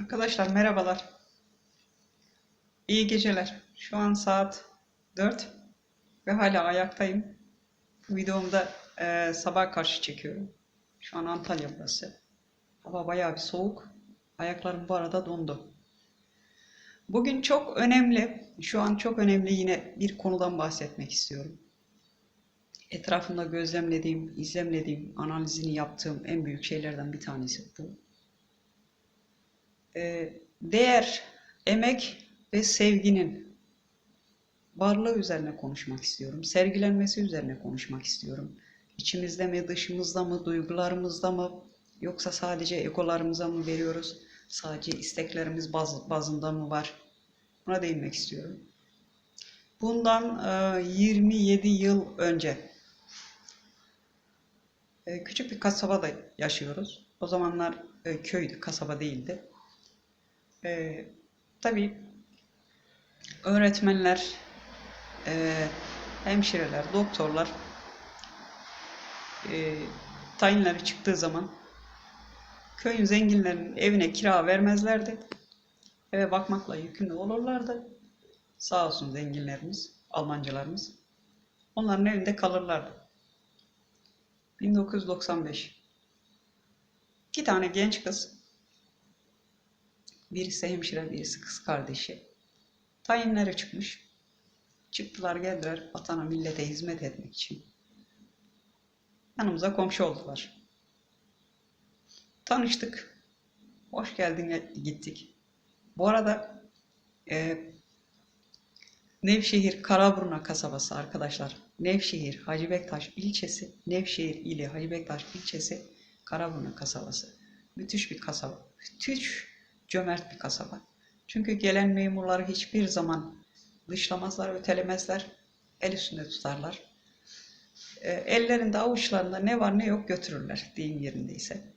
Arkadaşlar merhabalar. İyi geceler. Şu an saat 4 ve hala ayaktayım. Bu videomu da e, sabah karşı çekiyorum. Şu an Antalya burası. Hava bayağı bir soğuk. Ayaklarım bu arada dondu. Bugün çok önemli, şu an çok önemli yine bir konudan bahsetmek istiyorum. Etrafımda gözlemlediğim, izlemlediğim, analizini yaptığım en büyük şeylerden bir tanesi bu. Ee, değer, emek ve sevginin varlığı üzerine konuşmak istiyorum. Sergilenmesi üzerine konuşmak istiyorum. İçimizde mi, dışımızda mı, duygularımızda mı, yoksa sadece egolarımıza mı veriyoruz? Sadece isteklerimiz baz, bazında mı var? Buna değinmek istiyorum. Bundan e, 27 yıl önce e, küçük bir kasabada yaşıyoruz. O zamanlar e, köydü, kasaba değildi. E, tabii öğretmenler, e, hemşireler, doktorlar e, tayinleri çıktığı zaman köyün zenginlerinin evine kira vermezlerdi. Eve bakmakla yükümlü olurlardı. Sağ olsun zenginlerimiz, Almancılarımız. Onların evinde kalırlardı. 1995. İki tane genç kız Birisi hemşire, birisi kız kardeşi. Tayinlere çıkmış. Çıktılar geldiler vatana millete hizmet etmek için. Yanımıza komşu oldular. Tanıştık. Hoş geldin gittik. Bu arada e, Nevşehir Karaburna kasabası arkadaşlar. Nevşehir Hacı Bektaş ilçesi, Nevşehir ili Hacı Bektaş ilçesi Karaburna kasabası. Müthiş bir kasaba. Müthiş cömert bir kasaba. Çünkü gelen memurları hiçbir zaman dışlamazlar, ötelemezler, el üstünde tutarlar. E, ellerinde, avuçlarında ne var ne yok götürürler deyim yerindeyse.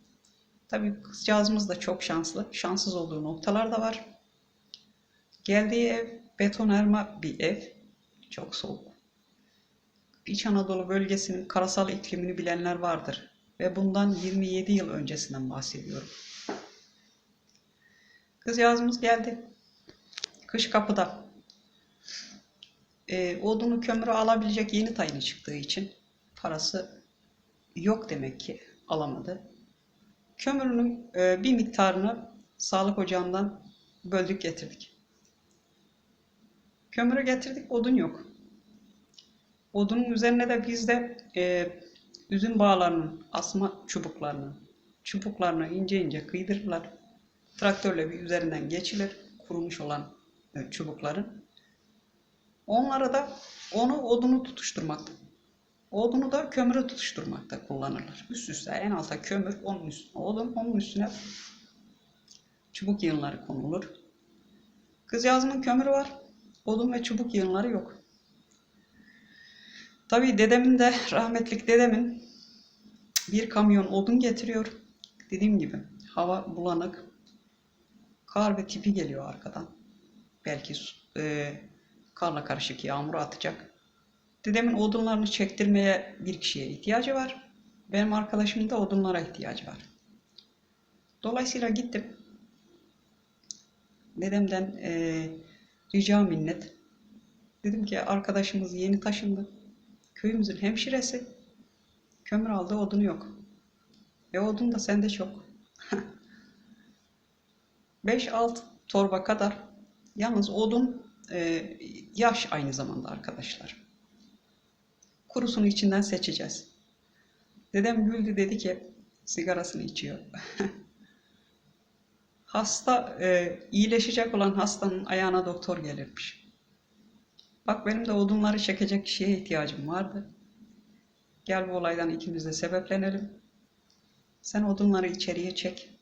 Tabii kızcağızımız da çok şanslı. Şanssız olduğu noktalar da var. Geldiği ev betonarme bir ev. Çok soğuk. İç Anadolu bölgesinin karasal iklimini bilenler vardır. Ve bundan 27 yıl öncesinden bahsediyorum. Kızcağızımız geldi. Kış kapıda. E, odunu kömürü alabilecek yeni tayini çıktığı için parası yok demek ki alamadı. Kömürünün e, bir miktarını sağlık ocağından böldük getirdik. Kömürü getirdik, odun yok. Odunun üzerine de biz de e, üzüm bağlarının, asma çubuklarını, çubuklarını ince ince kıydırırlar. Traktörle bir üzerinden geçilir kurumuş olan e, çubukların. Onlara da onu odunu tutuşturmakta. Odunu da kömürü tutuşturmakta kullanırlar. Üst üste en alta kömür, onun üstüne odun, onun üstüne çubuk yığınları konulur. Kızcağızımın kömürü var. Odun ve çubuk yığınları yok. Tabii dedemin de rahmetlik dedemin bir kamyon odun getiriyor. Dediğim gibi hava bulanık, Kar ve tipi geliyor arkadan. Belki e, karla karışık yağmur atacak. Dedemin odunlarını çektirmeye bir kişiye ihtiyacı var. Benim arkadaşımın da odunlara ihtiyacı var. Dolayısıyla gittim. Dedemden e, rica minnet. Dedim ki arkadaşımız yeni taşındı. Köyümüzün hemşiresi. Kömür aldı odunu yok. Ve odun da sende çok. 5-6 torba kadar. Yalnız odun e, yaş aynı zamanda arkadaşlar. Kurusunu içinden seçeceğiz. Dedem güldü dedi ki sigarasını içiyor. Hasta e, iyileşecek olan hastanın ayağına doktor gelirmiş. Bak benim de odunları çekecek kişiye ihtiyacım vardı. Gel bu olaydan ikimiz de sebeplenelim. Sen odunları içeriye çek.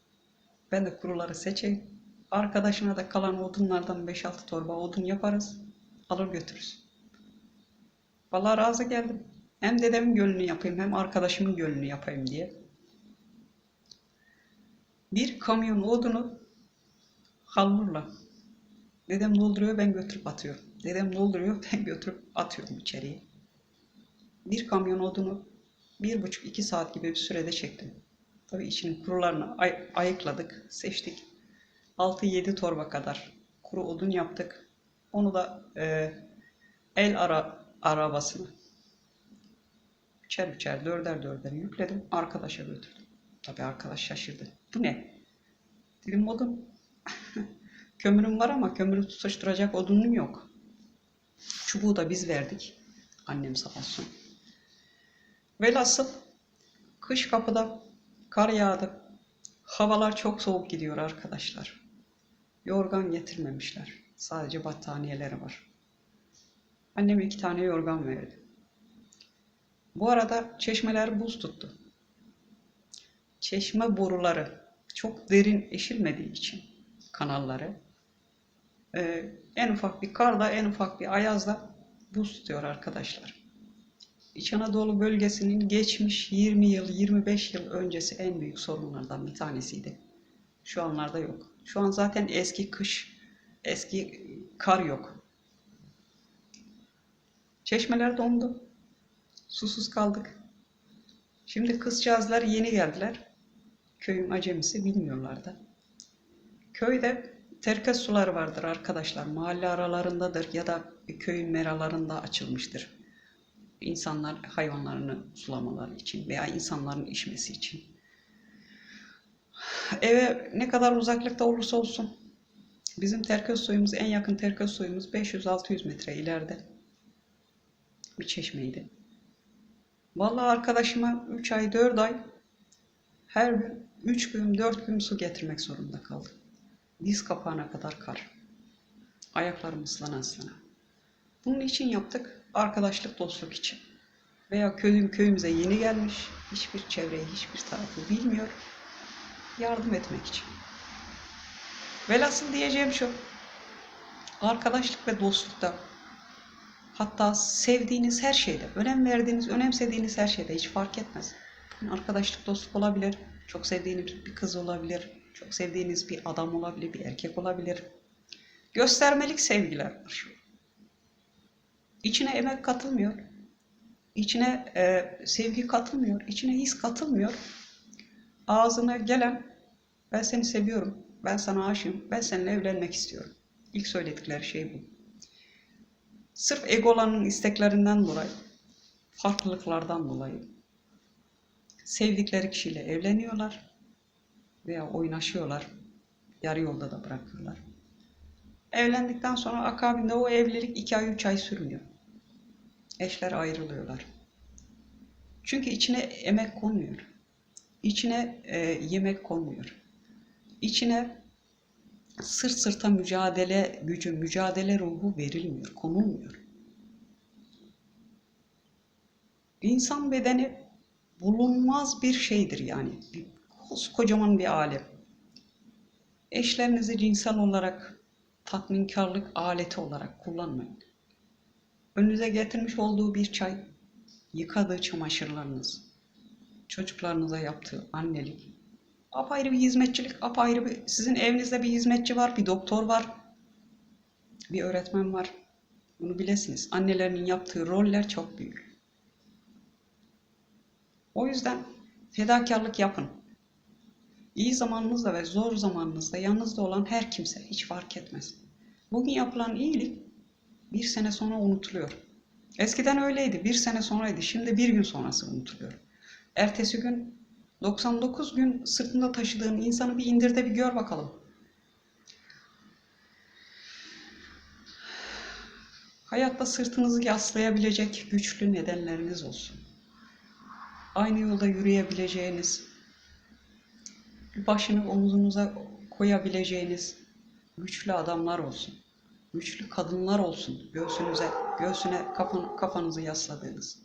Ben de kuruları seçeyim. Arkadaşına da kalan odunlardan 5-6 torba odun yaparız. Alır götürürüz. Vallahi razı geldim. Hem dedemin gölünü yapayım hem arkadaşımın gölünü yapayım diye. Bir kamyon odunu halburla. Dedem dolduruyor ben götürüp atıyorum. Dedem dolduruyor ben götürüp atıyorum içeriye. Bir kamyon odunu bir buçuk iki saat gibi bir sürede çektim. Tabii içinin kurularını ay ayıkladık, seçtik. 6-7 torba kadar kuru odun yaptık. Onu da e, el ara arabasına üçer üçer dörder dörder yükledim. Arkadaşa götürdüm. Tabii arkadaş şaşırdı. Bu ne? Dedim odun. Kömürüm var ama kömürü tutuşturacak odunum yok. Çubuğu da biz verdik. Annem sağ olsun. Velhasıl kış kapıda kar yağdı. Havalar çok soğuk gidiyor arkadaşlar. Yorgan getirmemişler. Sadece battaniyeleri var. Annem iki tane yorgan verdi. Bu arada çeşmeler buz tuttu. Çeşme boruları çok derin eşilmediği için kanalları e, en ufak bir karda en ufak bir ayazda buz tutuyor arkadaşlar. İç Anadolu bölgesinin geçmiş 20 yıl, 25 yıl öncesi en büyük sorunlardan bir tanesiydi. Şu anlarda yok. Şu an zaten eski kış, eski kar yok. Çeşmeler dondu. Susuz kaldık. Şimdi kızcağızlar yeni geldiler. Köyün acemisi bilmiyorlar da. Köyde terkes suları vardır arkadaşlar. Mahalle aralarındadır ya da köyün meralarında açılmıştır. İnsanlar hayvanlarını sulamaları için veya insanların içmesi için. Eve ne kadar uzaklıkta olursa olsun bizim terkos suyumuz en yakın terkos suyumuz 500-600 metre ileride bir çeşmeydi. Vallahi arkadaşıma 3 ay 4 ay her gün 3 gün 4 gün su getirmek zorunda kaldım. Diz kapağına kadar kar. Ayaklarım ıslana ıslana. Bunun için yaptık. Arkadaşlık, dostluk için. Veya köyüm köyümüze yeni gelmiş. Hiçbir çevreyi, hiçbir tarafı bilmiyor. Yardım etmek için. Velhasıl diyeceğim şu. Arkadaşlık ve dostlukta hatta sevdiğiniz her şeyde, önem verdiğiniz, önemsediğiniz her şeyde hiç fark etmez. Arkadaşlık, dostluk olabilir. Çok sevdiğiniz bir kız olabilir. Çok sevdiğiniz bir adam olabilir, bir erkek olabilir. Göstermelik sevgiler var şu. İçine emek katılmıyor. İçine e, sevgi katılmıyor. İçine his katılmıyor. Ağzına gelen ben seni seviyorum, ben sana aşığım, ben seninle evlenmek istiyorum. İlk söyledikleri şey bu. Sırf egolarının isteklerinden dolayı, farklılıklardan dolayı sevdikleri kişiyle evleniyorlar veya oynaşıyorlar. Yarı yolda da bırakıyorlar. Evlendikten sonra akabinde o evlilik iki ay üç ay sürmüyor. Eşler ayrılıyorlar. Çünkü içine emek konmuyor. İçine e, yemek konmuyor. İçine sırt sırta mücadele gücü, mücadele ruhu verilmiyor, konulmuyor. İnsan bedeni bulunmaz bir şeydir yani. Kocaman bir alem. Eşlerinizi cinsel olarak tatminkarlık aleti olarak kullanmayın. Önünüze getirmiş olduğu bir çay, yıkadığı çamaşırlarınız, çocuklarınıza yaptığı annelik, apayrı bir hizmetçilik, apayrı bir, sizin evinizde bir hizmetçi var, bir doktor var, bir öğretmen var. Bunu bilesiniz. Annelerinin yaptığı roller çok büyük. O yüzden fedakarlık yapın. İyi zamanınızda ve zor zamanınızda yanınızda olan her kimse hiç fark etmez. Bugün yapılan iyilik bir sene sonra unutuluyor. Eskiden öyleydi. Bir sene sonraydı. Şimdi bir gün sonrası unutuluyor. Ertesi gün 99 gün sırtında taşıdığın insanı bir indir de bir gör bakalım. Hayatta sırtınızı yaslayabilecek güçlü nedenleriniz olsun. Aynı yolda yürüyebileceğiniz, başını omuzunuza koyabileceğiniz güçlü adamlar olsun. Güçlü kadınlar olsun. Göğsünüze, göğsüne kafan, kafanızı yasladığınız.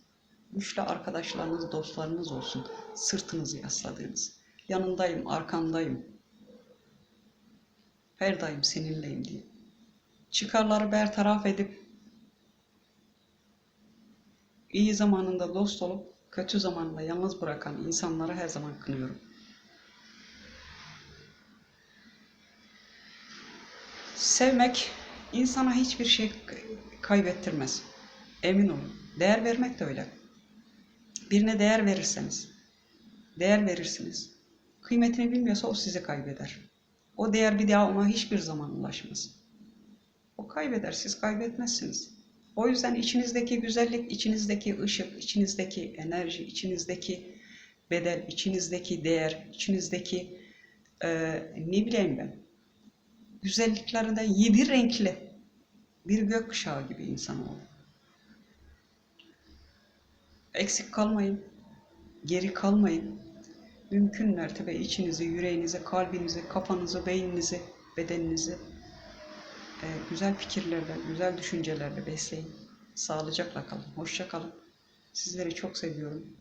Güçlü arkadaşlarınız, dostlarınız olsun. Sırtınızı yasladığınız. Yanındayım, arkandayım. Her daim seninleyim diye. Çıkarları bertaraf edip iyi zamanında dost olup kötü zamanında yalnız bırakan insanları her zaman kınıyorum. Sevmek insana hiçbir şey kaybettirmez. Emin olun. Değer vermek de öyle. Birine değer verirseniz, değer verirsiniz. Kıymetini bilmiyorsa o sizi kaybeder. O değer bir daha ona hiçbir zaman ulaşmaz. O kaybeder, siz kaybetmezsiniz. O yüzden içinizdeki güzellik, içinizdeki ışık, içinizdeki enerji, içinizdeki bedel, içinizdeki değer, içinizdeki eee ne bileyim ben, güzelliklerinden yedi renkli bir gökkuşağı gibi insan olun. Eksik kalmayın, geri kalmayın. Mümkün mertebe içinizi, yüreğinizi, kalbinizi, kafanızı, beyninizi, bedeninizi e, güzel fikirlerle, güzel düşüncelerle besleyin. Sağlıcakla kalın, hoşça kalın. Sizleri çok seviyorum.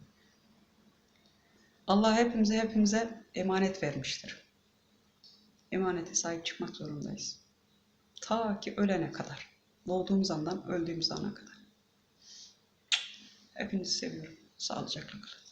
Allah hepimize hepimize emanet vermiştir. Emanete sahip çıkmak zorundayız. Ta ki ölene kadar. Doğduğumuz andan öldüğümüz ana kadar. Hepinizi seviyorum. Sağlıcakla kalın.